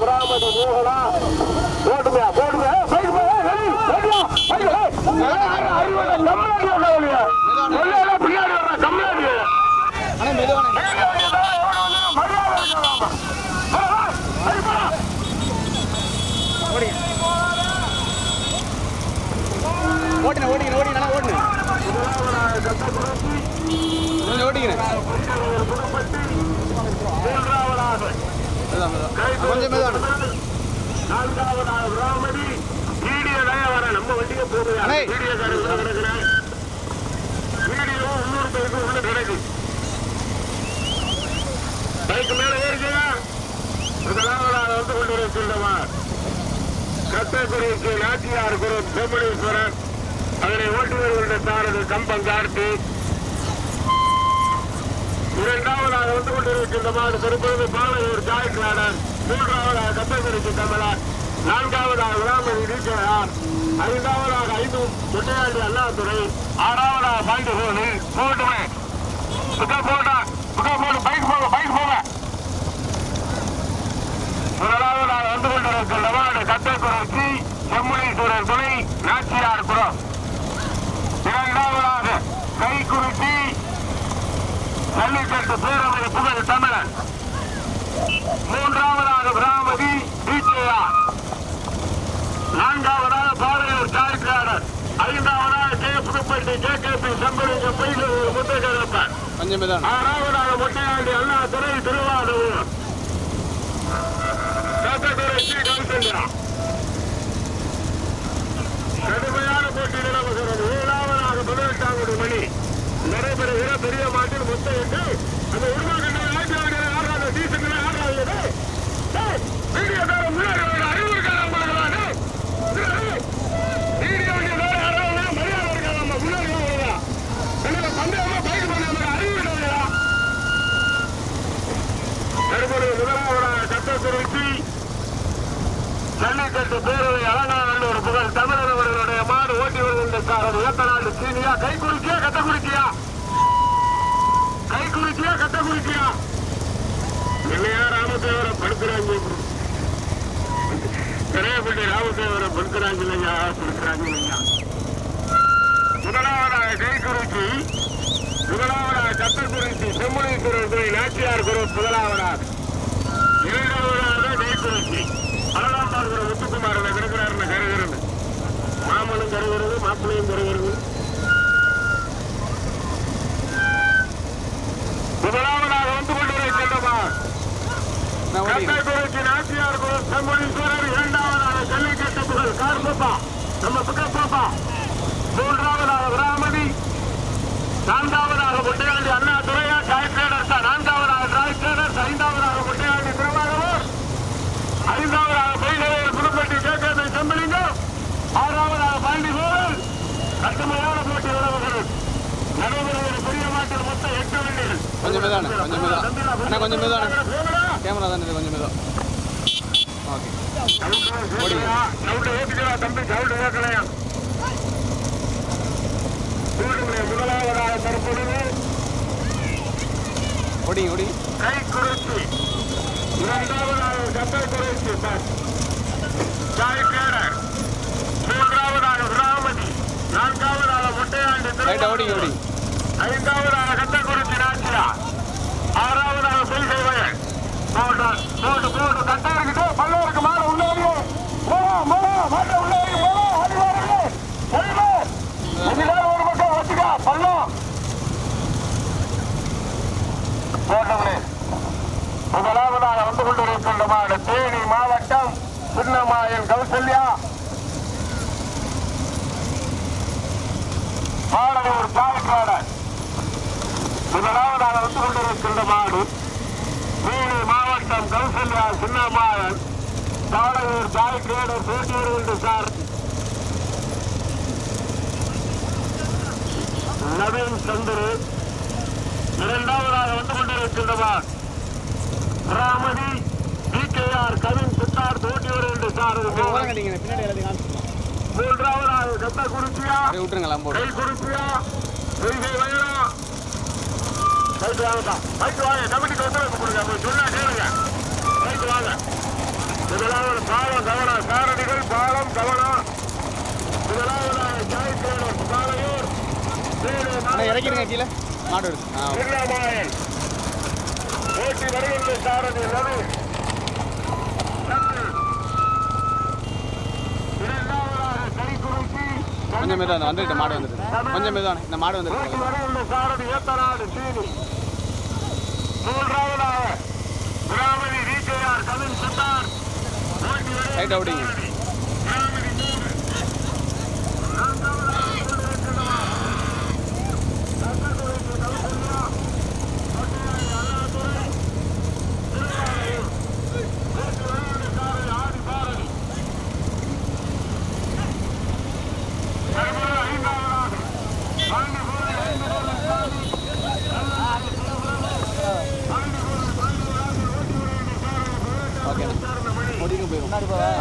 விராமதி மோகனா போடுமையா போடுமையா பைக் கொஞ்சம் ஓட்டிக்கிறேன் நான்காவதாக வீடியோ வர நம்ம வண்டியை போகுது வீடியோ கிடக்குறேன் வீடியோ இன்னொரு பேருக்கு உள்ள கிடக்கு பைக் மேல ஏறிக்கா முதலாவதாக வந்து கொண்டு வர சொல்லவா கத்தக்குறைக்கு நாச்சியார் குரு செம்மணீஸ்வரர் அதனை ஓட்டுநர்களுடைய சாரது கம்பம் கார்த்தி இரண்டாவதாக வந்து கொண்டிருக்கின்ற மாடு திருப்பதி பாளையூர் ஜாய்கிளாடர் மூன்றாவதாக கத்தக்குறிச்சி தமிழர் நான்காவதாக விராமதி டிஜேஆர் ஐந்தாவதாக ஐந்து முட்டையாண்டி அண்ணாதுரை ஆறாவதாக பாண்டிகோடு போட்டுமே சுத்தா போட்டா சுத்தா போட்டு பைக் போக பைக் போக முதலாவதாக வந்து கொண்டிருக்கின்ற மாடு கத்தக்குறிச்சி செம்மணீஸ்வரர் துணை நாச்சியார் குரம் இரண்டாவதாக கைக்குறிச்சி ஜல்லிக்கட்டு பேரவை புகழ் தமிழன். மூன்றாவதாக பிராமதி டிஜேஆர் நான்காவதாக பாளையூர் சார்காரர் ஐந்தாவதாக K Pudupatti K K P Sembalingam Paikur Muthukarappan ஆறாவதாக மொட்டையாண்டி அண்ணா துறை திருவாரூர். காத்ததுரை ஸ்ரீ கௌசல்யா கடுமையான போட்டி நிலவுகிறது. பெறுகிற பெரிய மாட்டில் மொத்தம் எட்டு. அந்த உருவாக்கின்ற ஆட்சியாளர்கள் ஆடுறாங்க டீசன்கள் ஆடுறாங்க வீடியோக்கார முன்னாடி ஒரு அறிவு இருக்காங்க வீடியோ வேற யாராவது மரியாதை இருக்காங்க முன்னாடி வருதா என்னோட சந்தேகமா பைக் அறிவு இல்லையா ஜல்லிக்கட்டு பேரவை அலங்காநல்லூர் புகழ் தமிழர் அவர்களுடைய மாடு ஓட்டி வருகின்ற சார் அது ஏத்த நாடு சீனியா கை குறுக்கியா கட்ட குறுக்கியா? கை கத்த குடிக்கியா குறுக்கியா இல்லையா ராமதேவரை படுக்கிறாங்க. கரையப்பட்டி ராமதேவரை படுக்கிறாங்க இல்லையா? படுக்கிறாங்க இல்லையா? முதலாவதாக கை குறுக்கி முதலாவதாக கட்டக்குறிச்சி செம்மணீஸ்வரர் துறை நாச்சியார் குரு முதலாவதாக. இரண்டாவதாக கைக்குறிச்சி. அதெல்லாம் பார்க்கிற முத்துக்குமார் கிடக்கிறாருன்னு கருகிறது மாமனும் கருகிறது மாப்பிள்ளையும் கருகிறது முதலாவதாக வந்து நான் ஓட்டிக்கிறேன் கட்டக்குறிச்சி நாச்சியார் குரு செம்மணீஸ்வரர் இரண்டாவதாக ஜல்லிக்கட்டு புகழ் கார் பாப்பா நம்ம சுக்க பாப்பா. மூன்றாவதாக விராமதி நான்காவதாக முட்டையாண்டி அண்ணா துறையா டிராய் ட்ரேடர்ஸ் நான்காவதாக டிராய் ட்ரேடர்ஸ் ஐந்தாவதாக முட்டையாண்டி திருவாரூர் ஐந்தாவதாக பைகரையில் புதுப்பட்டி கேட்கறது செம்பலிங்கம் ஆறாவதாக பாண்டி கோவில். கடுமையான போட்டி நிலவுகிறது நடைபெறுகிற பெரிய மாட்டில் மொத்தம் எட்டு கொஞ்சம் மெதுவான கொஞ்சம் மெதுவா. அண்ணா கொஞ்சம் மெதுவான கேமரா தானே இது கொஞ்சம் மெதுவா. ஓகே சவுண்டு ஏற்றுக்கிறா முதலாவதாக தற்பொழுது ஓடிங்க ஓடிங்க. கை குறைச்சி இரண்டாவதாக கப்பல் குறைச்சி சாய்கேடர் மூன்றாவதாக விராமதி நான்காவதாக முட்டையாண்டி ஐந்தாவதாக நாச்சியா ஆறாவதாக கொள்கை வயல் போட்டு போட்டு போட்டு கட்டா இருக்குது பல்ல இருக்கு மாடு உள்ள இருக்கு போடா போடா மாட்டை உள்ள இருக்கு போடா ஆடி வாருங்க சரிங்க இதுல ஒரு பக்கம் வச்சுக்கா பள்ளம். போட்டவனே முதலாவதாக வந்து கொண்டிருக்கின்ற மாடு தேனி மாவட்டம் சின்னமாயன் கௌசல்யா. பாடல் தாய்க்காடர் முதலாவதாக வந்து கொண்டிருக்கின்ற மாடு தேனி மாவட்டம் கௌசல்யா சின்னமாயன் தாளூர் தாய்க்கேடர் போட்டி வருகின்ற சார். நவீன் சந்துரு இரண்டாவதாக வந்து கொண்டிருக்கின்றவர் ராமதி டிகேஆர் கவின் சித்தார் தோட்டி வருகின்ற சார். மூன்றாவதாக கத்த குறிச்சியா அப்படியே விட்டுருங்க எல்லாம் போட்டு கை குறிச்சியா செய்தி வயலாம் ரைட்டு வாங்கப்பா ரைட்டு வாங்க கமிட்டிக்கு ஒத்துழைப்பு கொடுங்க. அவங்க சொன்னா கேளுங்க. ரைட்டு வாங்க. முதலாவது பாலம் கவனம். சாரதிகள் பாலம் கவனம். முதலாவதாக ஜாய்கேடன் பாலையூர். இறக்கிடுங்க கீழே. மாடு. திருநாமாயன் ஓட்டி வருகின்ற சாரதி ரவி கொஞ்சம் மெதுவாக வந்துட்டு மாடு வந்துட்டு கொஞ்சம் மெதுவான இந்த மாடு வந்துட்டு சாரதி. ஏத்தநாடு சீனி. மூன்றாவதாக பிராமணி விகேஆர் கவின் சத்தார் ஓட்டி 나를 봐.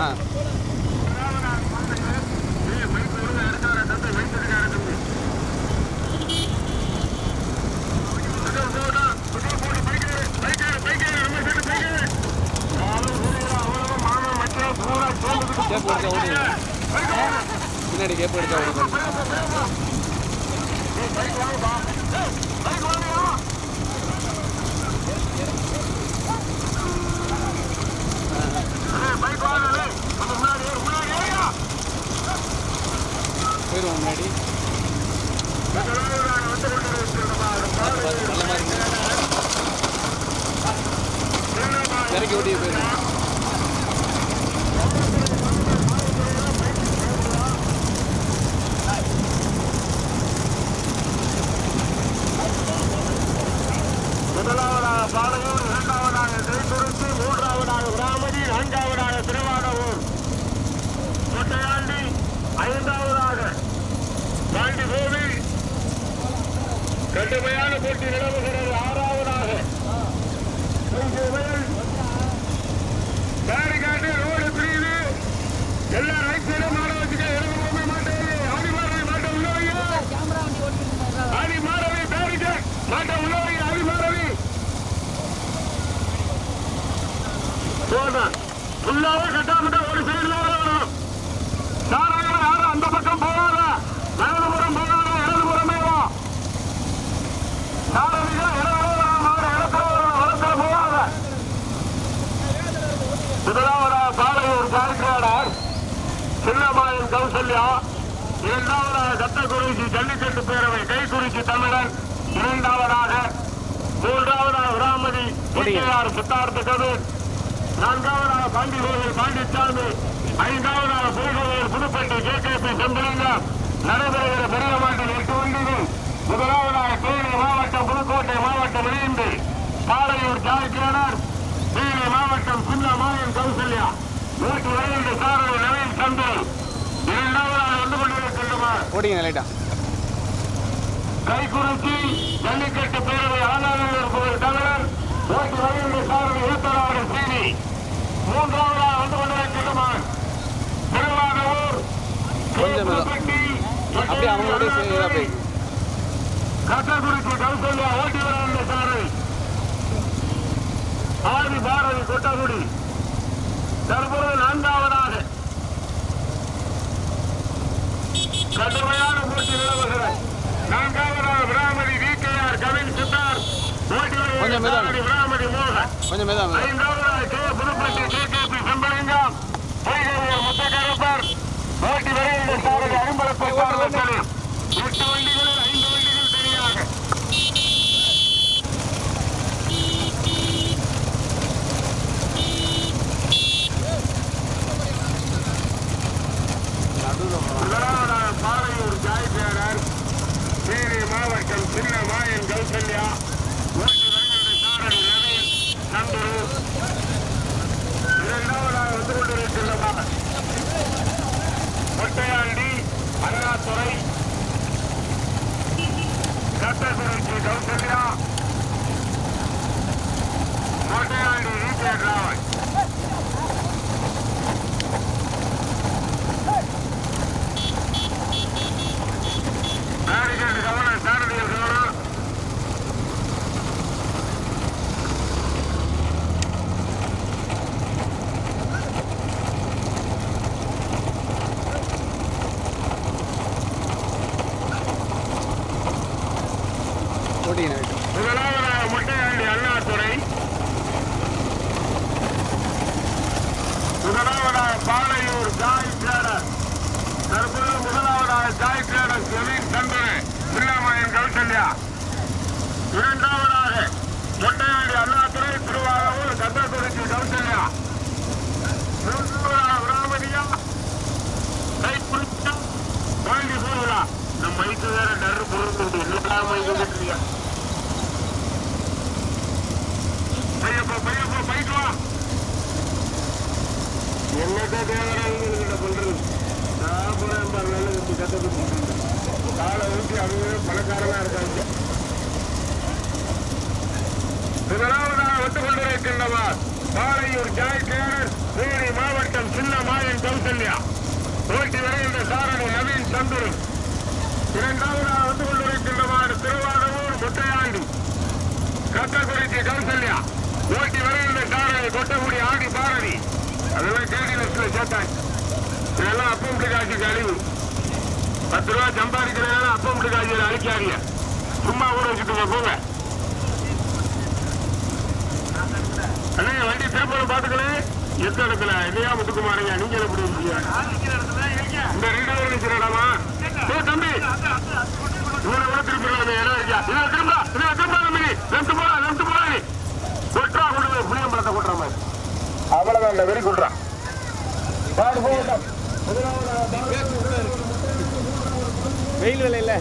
கடுமையான போட்டி நிலவுகிறது. ஆறாவதாக. பேரிகாட்டு ரோடு பிரிவு எல்லா ரைட் சைடும் மாட வச்சுக்க மாட்டேன் ஆடி மாறவை மாட்ட உள்ளவையோ ஆடி மாறவை பேரிகாட் மாட்ட உள்ளவை ஆடி கட்டாமட்டா ஒரு சைடுல வரணும் சாராயம் யாரும் அந்த பக்கம் போகாத வலதுபுறம் போகாத இடதுபுறமே வா சாரதிகள் இடத்துல மாடு இடத்துல வரணும் வளர்த்துல போகாத முதலாவதாக பாளையூர் கால்காடர் சின்னமாயன் கௌசல்யா இரண்டாவதாக கத்தக்குறிச்சி ஜல்லிக்கட்டு பேரவை கைக்குறிச்சி தமிழன் இரண்டாவதாக மூன்றாவதாக ராமதி பிகேஆர் சித்தார்த்த கதூர் நான்காவதாக பாண்டி கோவில் பாண்டிச்சாமி ஐந்தாவதாக Pookovil Pudupatti K. K. P. Sembalingam நடைபெறுகிற பெரிய மாட்டில் எட்டு வண்டிகள் முதலாவதாக தேனி மாவட்டம் புதுக்கோட்டை மாவட்டம் இணைந்து ஜாய்கிரணர் தேனி மாவட்டம் சின்ன மாயன் கௌசல்யா நூற்றி வருகின்ற சாரதி நவீன் சந்திரன் இரண்டாவதாக வந்து கொண்டிருக்கின்றன ஓட்டிங்க லைட்டா. கைக்குறிச்சி ஜல்லிக்கட்டு பேரவை ஆனாநல்லூர் கோவில் தமிழர் ஓட்டி வருகின்ற சாரதி ஏத்தநாடு சீனி மூன்றாவதாக வந்து கொண்டிருக்கின்றனர் திருவாரூர் கொஞ்சம். அப்படியே அவங்களோட சேர்ந்து அப்படியே. கட்டக்குறிச்சி கௌசல்யா ஓட்டி வருகின்ற சாரதி ஆதி பாரதி கொட்டகுடி. தற்போது நான்காவதாக கடுமையான போட்டி நிலவுகிறது. நான்காவதாக பிராமதி விகேஆர் கவின் சித்தார் கொஞ்சம் பிராமதி மோகன். கொஞ்சம் ஐந்தாவதாக K Pudupatti K K P Sembalingam Poigaraiyur Muthakarappar ஓட்டி வருகின்ற சாரதி அரும்பலப்பை தாய்பியாரர் தேனி மாவட்டம் சின்ன மாயன் கௌசல்யா ஓட்டு தங்களுடைய சாரணி நவீன் நம்பரு இரண்டாவதாக வந்து கொண்டிருக்கின்றன மொட்டையாண்டி அண்ணாதுறை என்னக்கா கிட்ட பண்றது நான் போறேன் பாரு நல்ல கத்து கத்துட்டு காலை ஊற்றி அவங்க பணக்காரனா இருக்காங்க. முதலாவதாக விட்டுக் கொண்டிருக்கின்றவர் பாலையூர் ஜாய் கேடர் தேனி மாவட்டம் சின்ன மாயன் கௌசல்யா. போட்டி வருகின்ற சாரணி நவீன் சந்துரு. இரண்டாவதாக வந்து கொண்டிருக்கின்றவர் திருவாரூர் முட்டையாண்டி. கட்டக்குறிச்சி கௌசல்யா. போட்டி வருகின்ற சாரணி கொட்டக்குடி ஆடி பாரதி. அதெல்லாம் கேடி லிஸ்ட்ல சேர்த்தாங்க இதெல்லாம் அப்பம் காட்சி கழிவு. பத்து ரூபா சம்பாதிக்கிறதுனால அப்பம் காட்சியில் அழிக்காதீங்க. சும்மா ஊற வச்சுட்டு போங்க அண்ணே வண்டி திருப்பணம் பாத்துக்கணும் எந்த இடத்துல? இல்லையா முத்துக்குமாரையா நீங்க எப்படி இருக்கீங்க? இந்த ரெண்டு பேரும் நிக்கிற இடமா? வெயில் விலையில்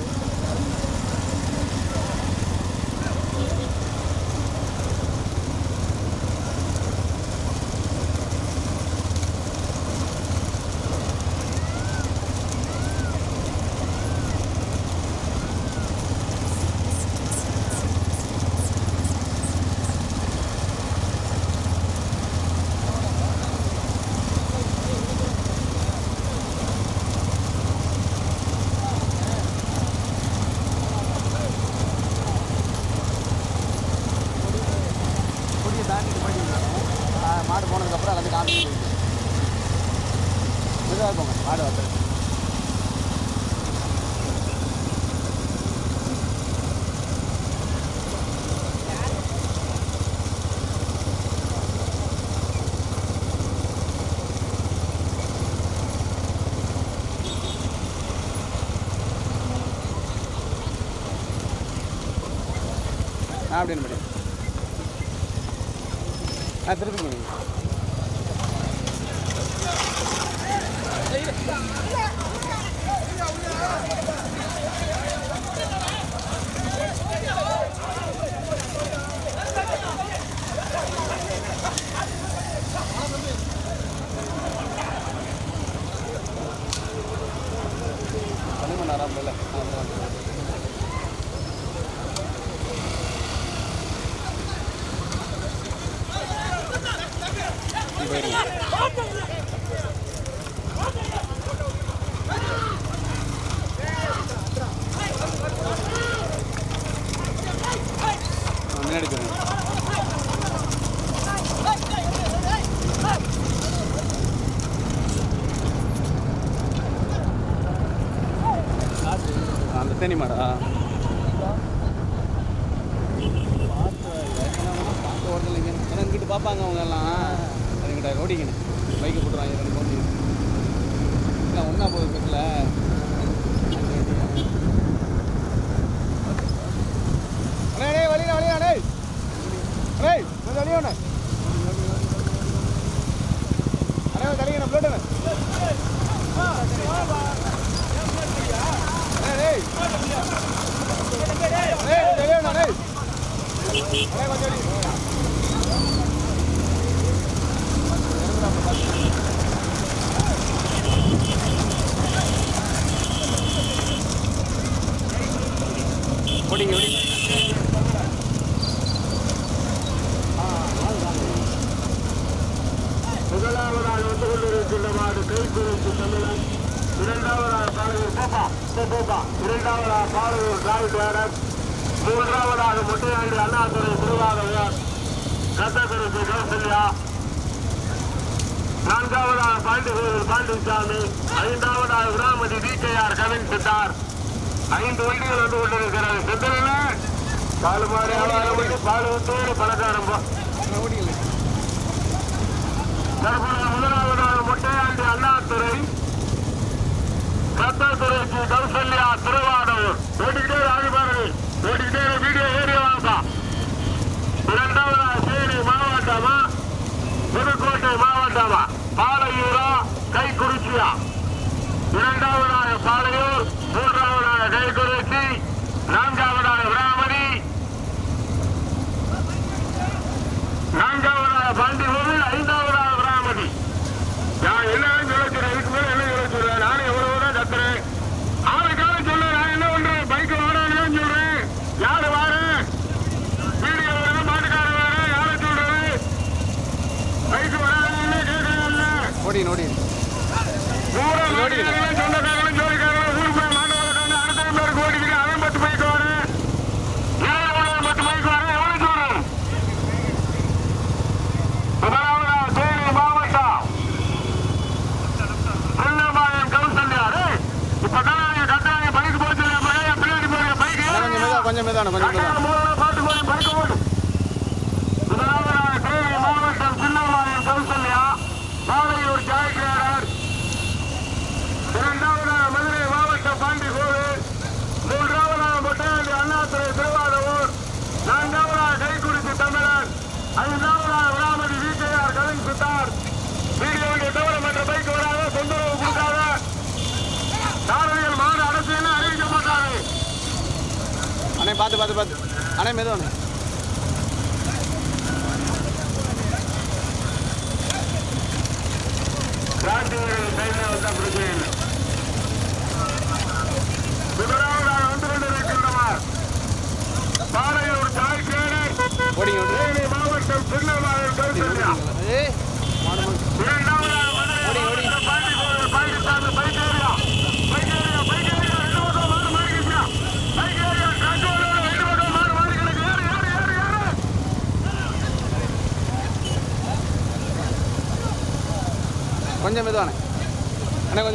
மெதுவாக போங்க மாடு வந்து அப்படின்னு படி ஆ திருப்பி போங்க பனிமணி நேரம் இல்லை போயிருங்க ஆ, முன்னாடி போயிருங்க அந்த தேனி மாடா பார்த்து ஓடலைங்க ஏன்னா இங்கிட்டு பார்ப்பாங்க அவங்க எல்லாம் அதுங்கிட்ட ஓடிக்கணும் பைக்கை போட்டுருவாங்க ரெண்டு ஓடி இல்லை ஒன்றா போகுது பக்கத்தில் அண்ணே அண்ணே வழியா வழியா அண்ணே அண்ணே கொஞ்சம் வழியா அண்ணே அண்ணே தலைங்க பிளேட் அண்ணே அண்ணே அண்ணே அண்ணே கொஞ்சம் வழியா அண்ணே அண்ணே கொஞ்சம் வழி ஆண்டன் சாமி ஐந்தாவது விடாமதி கவின் சித்தார். ஐந்து வண்டிகள் வந்து பாலு மாறி பாலு வந்து பணக்காரம் தற்போது முதலாவதாக மொட்டையாண்டி அண்ணாதுறை சத்தாத்துறை கௌசல்யா திருவாடூர் ஓடிக்கிட்டே ராஜபாரதி ஓடிக்கிட்டே வீடியோ ஏரியா வாப்பா இரண்டாவதாக தேனி மாவட்டமா புதுக்கோட்டை மாவட்டமா?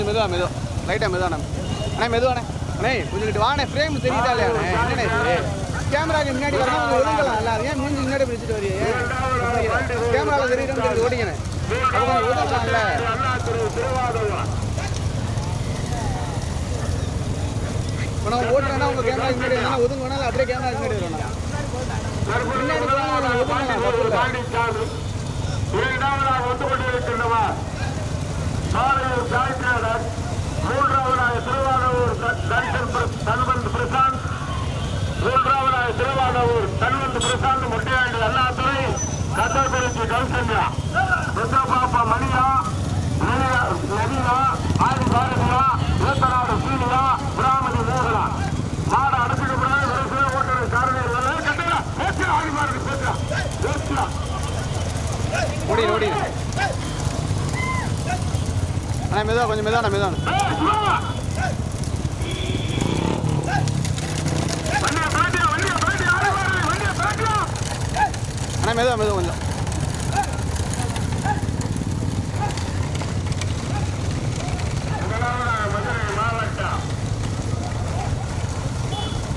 கொஞ்சம் மெதுவா மெதுவா. லைட்டாக மெதுவாண்ணே அண்ணே. மெதுவாண்ணே அண்ணே. கொஞ்சம் வாணே வாண்ணே. ஃப்ரேம் தெரியுதா இல்லையா என்னண்ணே கேமராக்கு முன்னாடி வரணும் ஒழுங்கலாம். எல்லாரும் ஏன் மூஞ்சி முன்னாடி பிடிச்சிட்டு வரீங்க கேமராவில் தெரியுதுன்னு தெரிஞ்சு ஓடிங்கண்ணே ஒழுங்கலாம்ல இப்போ நான் ஓட்டுறேன்னா உங்கள் கேமரா முன்னாடி இருந்தா ஒதுங்க வேணாலும் அப்படியே கேமரா முன்னாடி வரணும் முன்னாடி ஒதுங்கலாம் ஒதுங்கலாம் அண்ணா மெதுவா கொஞ்சம் மெதான மெதான அண்ணா மெதுவா மெதுவா கொஞ்சம்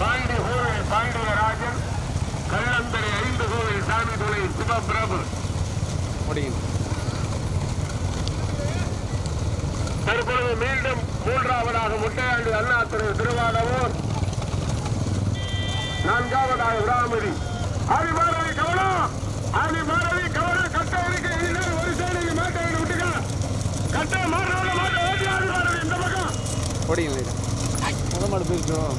பாண்டி கோவில் பாண்டியராஜன் கல்லந்தரை ஐந்து கோவில் சாமி துளை சிவபிரபு. முடியும். தற்பொழுது மீண்டும் மூன்றாவதாக முட்டையாண்டு அண்ணா திரு திருவாதவூர் நான்காவதாக விடாமதி அரிமாரதி கவனம் அரிமாரதி கவனம் கட்ட இருக்க இன்னொரு ஒரு சைடு மாட்டை விட்டுக்க? கட்ட மாட்டோட மாட்டை ஓட்டி அரிமாரதி இந்த பக்கம். ஓடிங்க முதமாடு போயிருக்கோம்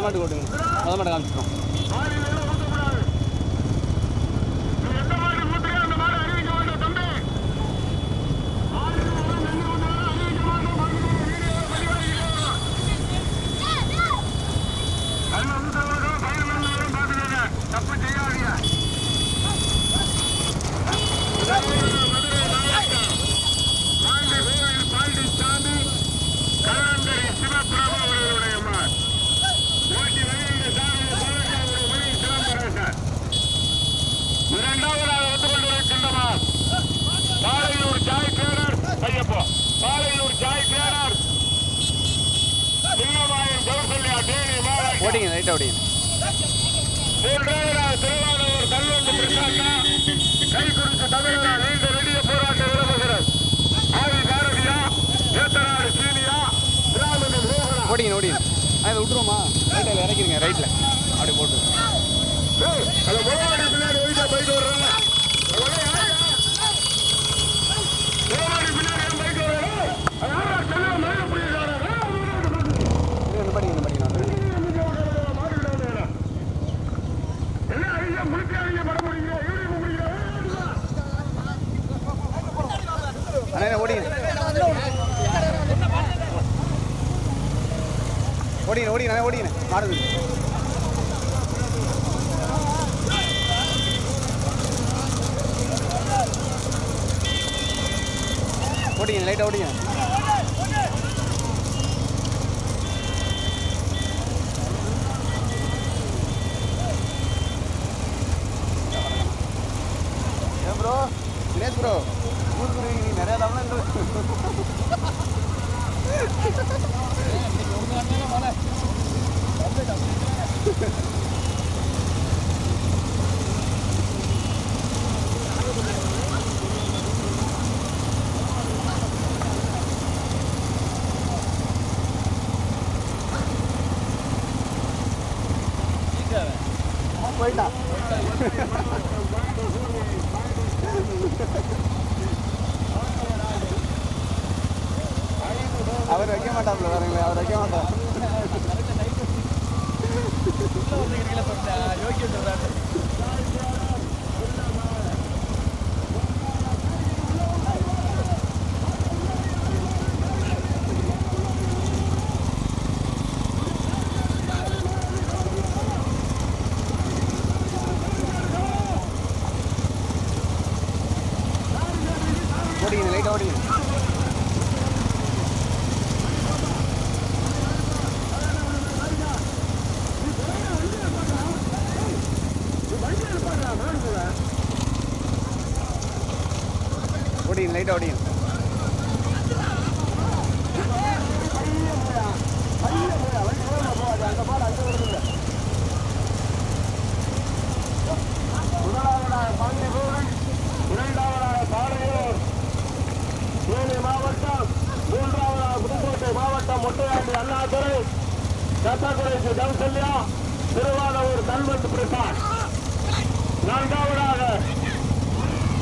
மொதல் மாட்டு ஓட்டுங்க. மொதல் மாட்டு காமிச்சிருக்கோம்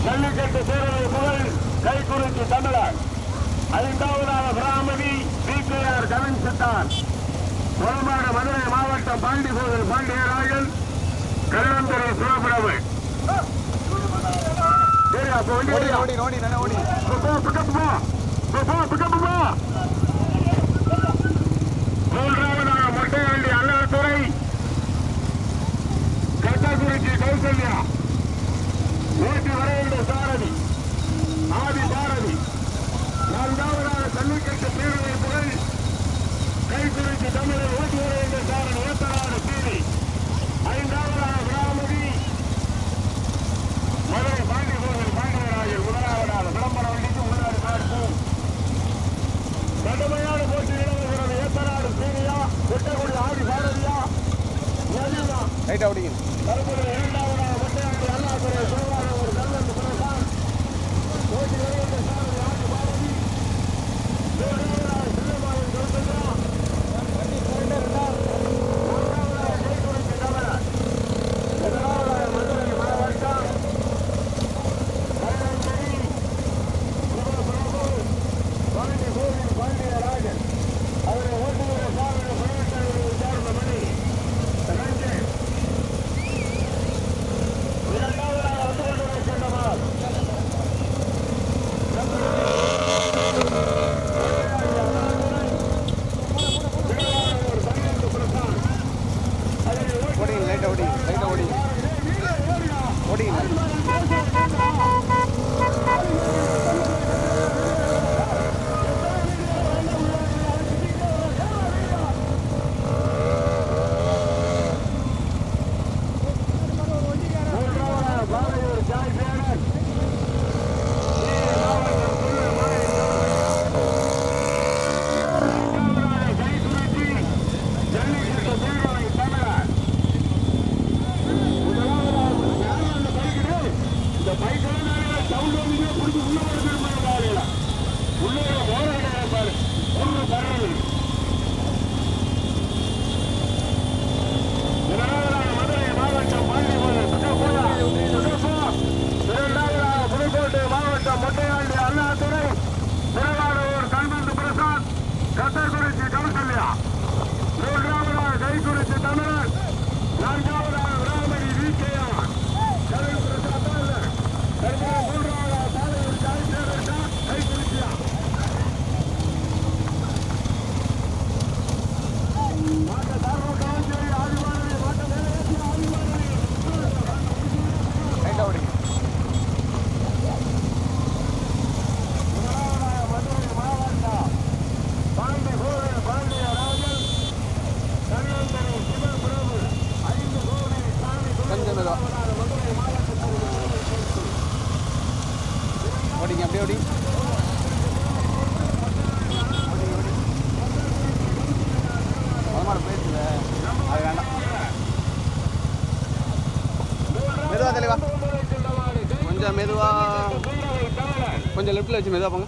ஜல்லிக்கட்டு சேரவை புகழ் கைக்குறிச்சி தமிழர். ஐந்தாவதாக பிராமணி பிகேஆர் கவின் சித்தான் கொலமாடு மதுரை மாவட்டம் பாண்டிகோவில் பாண்டியராஜன் கல்லந்துறை சிவபிரபு. சரி அப்போ வண்டி ஓடி? ஓடி ஓடி நல்லா ஓடி. போ, போ, pickup போ. போ, போ, pickup போ. மூன்றாவதாக மொட்டையாண்டி அண்ணாதுரை. கட்டக்குறிச்சி கௌசல்யா ஓட்டி வரையுள்ள சாரதி ஆதி பாரதி நான்காவதாக ஜல்லிக்கட்டு பேரவை புகழ் கைக்குறிச்சி தமிழை ஓட்டி வரையுள்ள சாரதி ஏத்தநாடு சீனி ஐந்தாவதாக பிராமதி மதுரை பாண்டி கோவில் பாண்டியராஜர் முதலாவதாக விளம்பர வண்டிக்கு முன்னாடி பார்ப்போம் கடுமையான போட்டி நிலவுகிறது ஏத்தநாடு சீனியா வெட்டக்குடி ஆதி பாரதியா நதியா லைட்டாக ஓடிங்க தற்போது கொஞ்சம் வச்சு மெதுவா போங்க.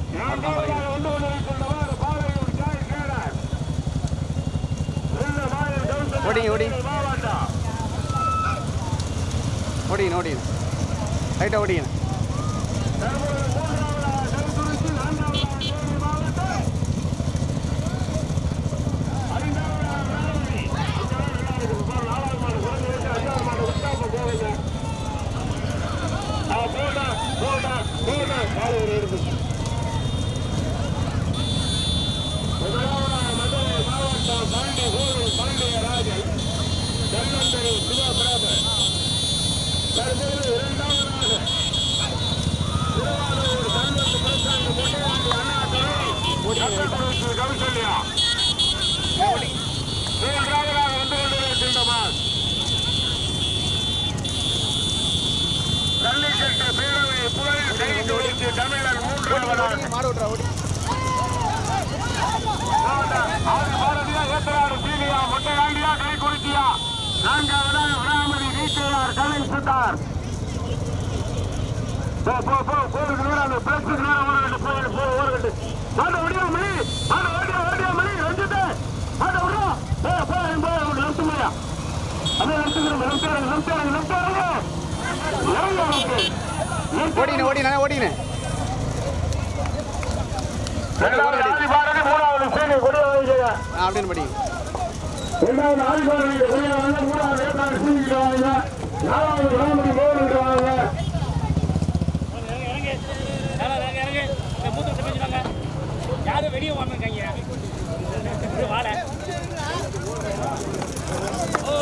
ஓடிங்க ஓடி ஓடிங்க ஓடிங்க. ரைட்டாக ஓடிங்க. பாண்டியராஜன் தன்னந்தரி சிவபிரபு தற்போது இரண்டாவதாக திருவாரூர் கல்வெட்டு பிரசாந்த் முட்டையாண்டி அண்ணா துறை கௌசல்யா மூன்றாவதாக வந்து கொண்டிருக்கின்றனர் ஜல்லிக்கட்டு பேரவை புகழ் கைகோடிக்கு தமிழர் மூன்றாவதாக மாடு பாரதியா ஏத்தராறு சீனியா முட்டையாண்டியா கைகுறிச்சியா நான்காவதாக விராமணி வீட்டையார் கலை சுட்டார் போ போ போ கோவிலுக்கு நேரம் அந்த பிரச்சுக்கு நேரம் ஓட வேண்டும் போய் போ ஓடவிட்டு மாட்ட ஓடியா மணி? மாட்ட ஓடியா ஓடியா மணி? ரஞ்சித்து. மாட்ட ஓடியா போ போ போ நிறுத்துமையா அதே நிறுத்துக்கிறோம் நிறுத்தாருங்க நிறுத்தாருங்க நிறுத்தாருங்க ஓடினே ஓடினே ஓடினே. கொடிய அப்படின்னு படிங்க இரண்டாவது ஆதிபாரதிய கொடியாங்க மூணாவது ஏற்காடு சீனிக்கிறாங்க நாலாவது ராமணி இறங்கு இருக்காங்க யாரும் வெளியே வந்துருக்காங்க? வாழ ஓ